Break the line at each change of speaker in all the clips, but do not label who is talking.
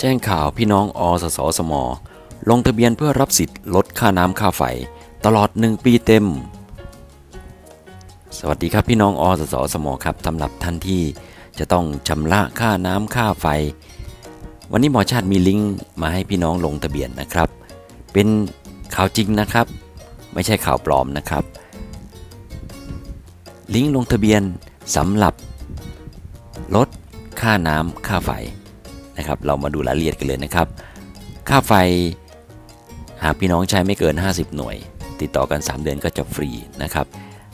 แจ้งข่าวพี่น้องอสสสม ลงทะเบียนเพื่อรับสิทธิ์ลดค่าน้ำค่าไฟ ตลอด 1 ปีเต็ม สวัสดีครับพี่น้องอสสสมครับสำหรับท่านที่จะต้องชำระค่าน้ำค่าไฟ วันนี้หมอชาติมีลิงก์มาให้พี่น้องลงทะเบียนนะครับ เป็นข่าวจริงนะครับ ไม่ใช่ข่าวปลอมนะครับ ลิงก์ลงทะเบียนสำหรับลดค่าน้ำค่าไฟ นะครับ เรามาดูรายละเอียดกันเลยนะครับ ค่าไฟหากพี่น้องใช้ไม่เกิน 50 หน่วย ติดต่อกัน 3 เดือนก็จะฟรีนะครับ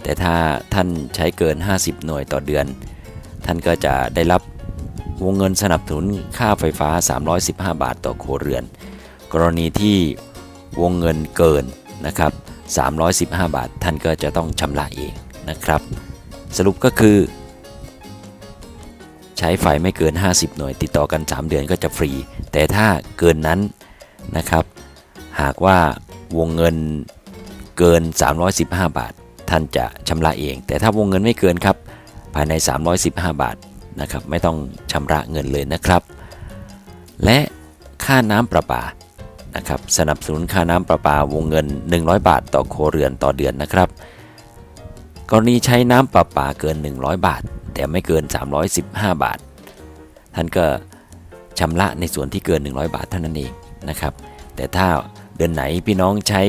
แต่ถ้าท่านใช้เกิน 50 หน่วยต่อเดือน ท่านก็จะได้รับวงเงินสนับสนุนค่าไฟฟ้า 315 บาทต่อครัวเรือน กรณีที่วงเงินเกินนะครับ 315 บาท ท่านก็จะต้องชำระเองนะครับ สรุปก็คือ ช้ไฟไม่เกิน 50 หน่วย ติดต่อกัน 3 เดือนก็จะฟรี แต่ถ้าเกินนั้นนะครับ หากว่าวงเงินเกิน 315 บาท ท่านจะชำระเอง แต่ถ้าวงเงินไม่เกินครับ ภายใน 315 บาทนะครับ ไม่ต้องชำระเงินเลยนะครับ และค่าน้ำประปานะครับ สนับสนุนค่าน้ำประปาวงเงิน 100 บาท ต่อครัวเรือนต่อเดือนนะครับ กรณีใช้น้ำประปาเกิน 100 บาท แต่ไม่เกิน 315 บาท ท่านก็ชำระในส่วนที่เกิน 100 บาทเท่านั้นเองนะครับ แต่ถ้าเดือนไหนพี่น้องใช้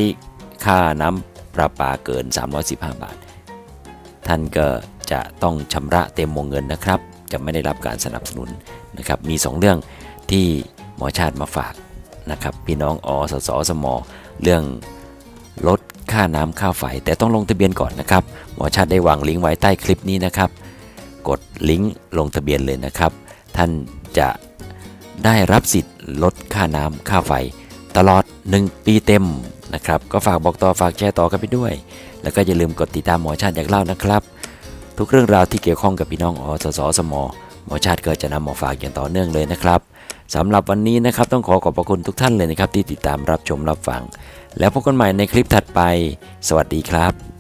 ค่าน้ำประปาเกิน 315 บาท ท่านก็จะต้องชำระเต็มวงเงินนะครับ จะไม่ได้รับการสนับสนุนนะครับ มี 2 เรื่องที่หมอชาติมาฝากนะครับ พี่น้องอสสสมเรื่องลดค่าน้ำค่าไฟ แต่ต้องลงทะเบียนก่อนนะครับ หมอชาติได้วางลิงก์ไว้ใต้คลิปนี้นะครับ กดลิงก์ลงทะเบียนเลยนะครับ ท่านจะได้รับสิทธิ์ลดค่าน้ำค่าไฟ ตลอด 1 ปีเต็มนะครับ ก็ฝากบอกต่อฝากแชร์ต่อกันไปด้วย แล้วก็อย่าลืมกดติดตามหมอชาติอยากเล่านะครับ ทุกเรื่องราวที่เกี่ยวข้องกับพี่น้องอสสสมหมอชาติก็จะนำมาฝากอย่างต่อเนื่องเลยนะครับสำหรับวันนี้นะครับต้องขอขอบพระคุณทุกท่านเลยนะครับ ที่ติดตามรับชมรับฟัง แล้วพบกันใหม่ในคลิปถัดไป สวัสดีครับ